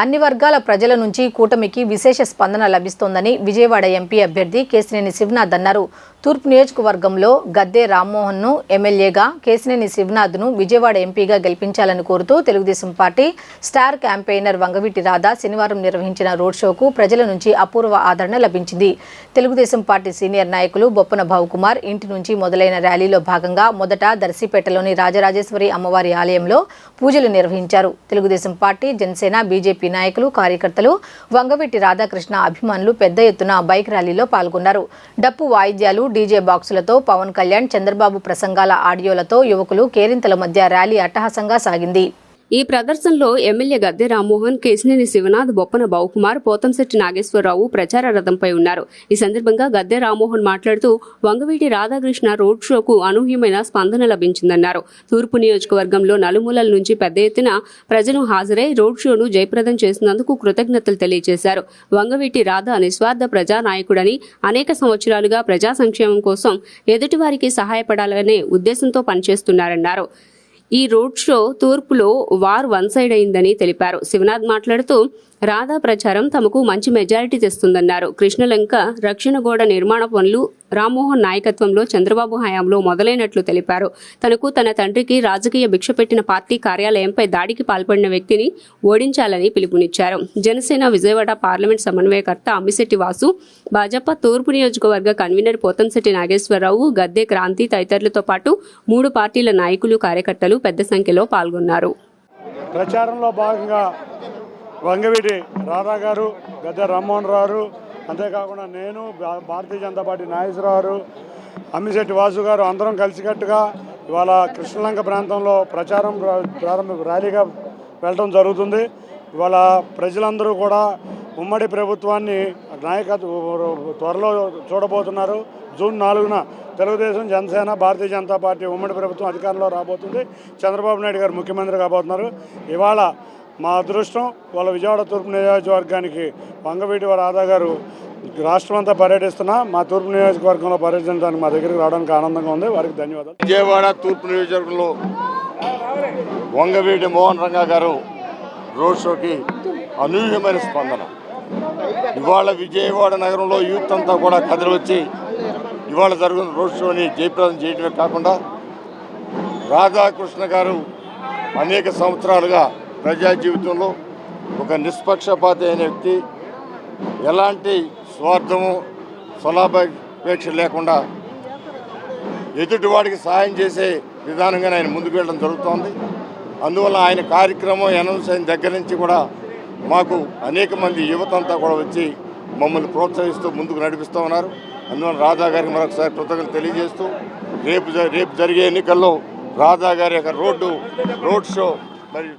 అన్ని వర్గాల ప్రజల నుంచి కూటమికి విశేష స్పందన లభిస్తోందని విజయవాడ ఎంపీ అభ్యర్థి కేసినేని శివనాథ్ అన్నారు. తూర్పు నియోజకవర్గంలో గద్దె రామ్మోహన్ను ఎమ్మెల్యేగా కేసినేని శివనాథ్ను విజయవాడ ఎంపీగా గెలిపించాలని కోరుతూ Telugu Desam party star campaigner Vangaveeti Radha శనివారం నిర్వహించిన రోడ్ షోకు ప్రజల నుంచి అపూర్వ ఆదరణ లభించింది. తెలుగుదేశం పార్టీ సీనియర్ నాయకులు బొప్పన భావుకుమార్ ఇంటి నుంచి మొదలైన ర్యాలీలో భాగంగా మొదట దర్శిపేటలోని రాజరాజేశ్వరి అమ్మవారి ఆలయంలో పూజలు నిర్వహించారు. తెలుగుదేశం పార్టీ జనసేన బీజేపీ నాయకులు కార్యకర్తలు వంగవీటి రాధాకృష్ణ అభిమానులు పెద్ద ఎత్తున బైక్ ర్యాలీలో పాల్గొన్నారు. డప్పు వాయిద్యాలు డీజే బాక్సులతో పవన్ కళ్యాణ్ చంద్రబాబు ప్రసంగాల ఆడియోలతో యువకులు కేరింతల మధ్య ర్యాలీ అట్టహాసంగా సాగింది. ఈ ప్రదర్శనలో ఎమ్మెల్యే గద్దె రామ్మోహన్ కేసినేని శివనాథ్ బొప్పన బావుకుమార్ పోతంశెట్టి నాగేశ్వరరావు ప్రచార రథంపై ఉన్నారు. ఈ సందర్భంగా గద్దె రామ్మోహన్ మాట్లాడుతూ వంగవీటి రాధాకృష్ణ రోడ్ షోకు అనూహ్యమైన స్పందన లభించిందన్నారు. తూర్పు నియోజకవర్గంలో నలుమూలల నుంచి పెద్ద ఎత్తున ప్రజలు హాజరై రోడ్ షోను జయప్రదం చేసినందుకు కృతజ్ఞతలు తెలియజేశారు. వంగవీటి రాధ నిస్వార్థ ప్రజానాయకుడని అనేక సంవత్సరాలుగా ప్రజా సంక్షేమం కోసం ఎదుటివారికి సహాయపడాలనే ఉద్దేశంతో పనిచేస్తున్నారన్నారు. ఈ రోడ్ షో తూర్పులో వార్ వన్ సైడ్ అయిందని తెలిపారు. శివనాథ్ మాట్లాడుతూ రాధా ప్రచారం తమకు మంచి మెజారిటీ తెస్తుందన్నారు. కృష్ణలంక రక్షణ గోడ నిర్మాణ పనులు రామ్మోహన్ నాయకత్వంలో చంద్రబాబు హయాంలో మొదలైనట్లు తెలిపారు. తనకు తన తండ్రికి రాజకీయ భిక్ష పెట్టిన పార్టీ కార్యాలయంపై దాడికి పాల్పడిన వ్యక్తిని ఓడించాలని పిలుపునిచ్చారు. జనసేన విజయవాడ పార్లమెంట్ సమన్వయకర్త అమ్మిశెట్టి వాసు భాజపా తూర్పు నియోజకవర్గ కన్వీనర్ పోతంశెట్టి నాగేశ్వరరావు గద్దె క్రాంతి తదితరులతో పాటు మూడు పార్టీల నాయకులు కార్యకర్తలు పెద్ద సంఖ్యలో పాల్గొన్నారు. ప్రచారంలో భాగంగా వంగవీటి రాధా గారు గద్దె రామ్మోహన్ రావు అంతేకాకుండా నేను భా- భారతీయ జనతా పార్టీ నాగేశ్వరరావు అమ్మిశెట్టి వాసు గారు అందరం కలిసికట్టుగా ఇవాళ కృష్ణలంక ప్రాంతంలో ప్రచారం ప్రారంభ ర్యాలీగా వెళ్ళడం జరుగుతుంది. ఇవాళ ప్రజలందరూ కూడా ఉమ్మడి ప్రభుత్వాన్ని నాయకత్వ త్వరలో చూడబోతున్నారు. జూన్ నాలుగున తెలుగుదేశం జనసేన భారతీయ జనతా పార్టీ ఉమ్మడి ప్రభుత్వం అధికారంలో రాబోతుంది. చంద్రబాబు నాయుడు గారు ముఖ్యమంత్రి కాబోతున్నారు. ఇవాళ మా అదృష్టం వాళ్ళ విజయవాడ తూర్పు నియోజకవర్గానికి వంగవీటి వారి రాధా గారు రాష్ట్రం అంతా పర్యటిస్తున్నా మా తూర్పు నియోజకవర్గంలో పర్యటించడానికి మా దగ్గరికి రావడానికి ఆనందంగా ఉంది. వారికి ధన్యవాదాలు. విజయవాడ తూర్పు నియోజకవర్గంలో వంగవీటి మోహన్ రంగా గారు రోడ్ షోకి అనూహ్యమైన స్పందన. ఇవాళ విజయవాడ నగరంలో యూత్ అంతా కూడా కదిలివచ్చి ఇవాళ జరుగుతున్న రోడ్ షోని జయప్రదం చేయడమే కాకుండా రాధాకృష్ణ గారు అనేక సంవత్సరాలుగా ప్రజా జీవితంలో ఒక నిష్పక్షపాతి అయిన వ్యక్తి. ఎలాంటి స్వార్థము స్వలాభాపేక్ష లేకుండా ఎదుటివాడికి సహాయం చేసే విధానంగా ఆయన ముందుకు వెళ్ళడం జరుగుతోంది. అందువల్ల ఆయన కార్యక్రమం అనౌన్స్ అయిన దగ్గర నుంచి కూడా మాకు అనేక మంది యువత అంతా కూడా వచ్చి మమ్మల్ని ప్రోత్సహిస్తూ ముందుకు నడిపిస్తూ ఉన్నారు. అందువల్ల రాధా గారికి మరొకసారి కృతజ్ఞతలు తెలియజేస్తూ రేపు జ- రేపు జరిగే ఎన్నికల్లో రాధా గారి యొక్క రోడ్డు రోడ్ షో మరియు